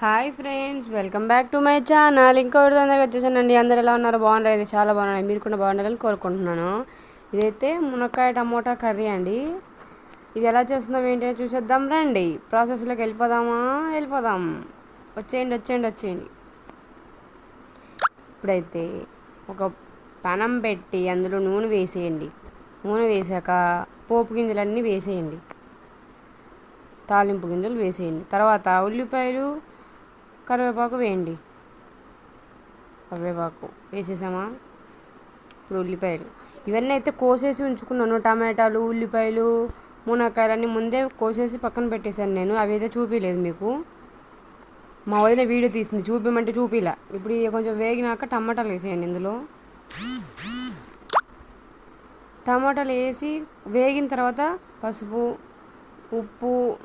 Hi friends welcome back to my channel ఇంకొకటి తొందరగా వచ్చేసానండి. అందరు ఎలా ఉన్నారు? బాగున్నారు? అయితే చాలా బాగున్నాయి మీరు కూడా బాగుండాలని కోరుకుంటున్నాను. ఇదైతే మునక్కాయ టమోటా కర్రీ అండి. ఇది ఎలా చేస్తున్నాం ఏంటో చూసేద్దాం రండి. ప్రాసెస్లోకి వెళ్ళిపోదామా? వెళ్ళిపోదాం. వచ్చేయండి వచ్చేయండి వచ్చేయండి. ఇప్పుడైతే ఒక పనం పెట్టి అందులో నూనె వేసేయండి. నూనె వేసాక పోపు గింజలన్నీ వేసేయండి. తాలింపు గింజలు వేసేయండి. తర్వాత ఉల్లిపాయలు కరివేపాకు వేయండి. కరివేపాకు వేసేసామా? ఇప్పుడు ఉల్లిపాయలు. ఇవన్నీ అయితే కోసేసి ఉంచుకున్నాను. టమాటాలు ఉల్లిపాయలు మునక్కాయలన్నీ ముందే కోసేసి పక్కన పెట్టేశాను నేను. అవి అయితే చూపించలేదు మీకు. మా వదిన వీడియో తీసింది. చూపిమంటే చూపిలా. ఇప్పుడు కొంచెం వేగినాక టమాటాలు వేసేయండి ఇందులో. టమాటాలు వేసి వేగిన తర్వాత పసుపు ఉప్పు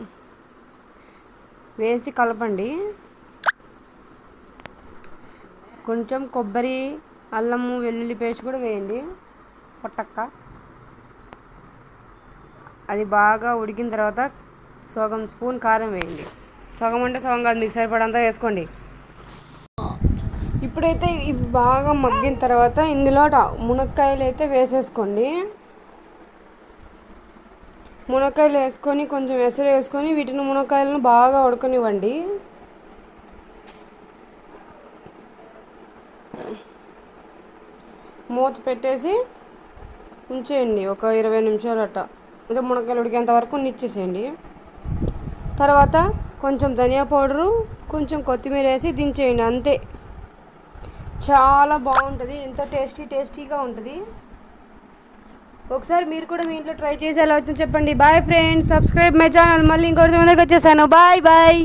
వేసి కలపండి. కొంచెం కొబ్బరి అల్లము వెల్లుల్లి పేస్ట్ కూడా వేయండి. పొట్టక్క. అది బాగా ఉడికిన తర్వాత సగం స్పూన్ కారం వేయండి. సగం అంటే సగం కాదు మీకు సరిపడంతా వేసుకోండి. ఇప్పుడైతే ఇవి బాగా మగ్గిన తర్వాత ఇందులో మునక్కాయలు అయితే వేసేసుకోండి. మునక్కాయలు వేసుకొని కొంచెం ఎసరు వేసుకొని వీటిని మునక్కాయలను బాగా ఉడకనివ్వండి. మూత పెట్టేసి ఉంచేయండి. ఒక ఇరవై నిమిషాలు అట్ట అంటే మునక్కాయలు ఉడికేంత వరకు నిచ్చేసేయండి తర్వాత కొంచెం ధనియా పౌడరు కొంచెం కొత్తిమీర వేసి దించేయండి. అంతే. చాలా బాగుంటుంది. ఎంతో టేస్టీ టేస్టీగా ఉంటుంది. ఒకసారి మీరు కూడా మీ ఇంట్లో ట్రై చేసి ఎలా అవుతుందో చెప్పండి. Bye friends. Subscribe my channel. మళ్ళీ ఇంకోటి ముందుకు వచ్చేసాను బాయ్ బాయ్.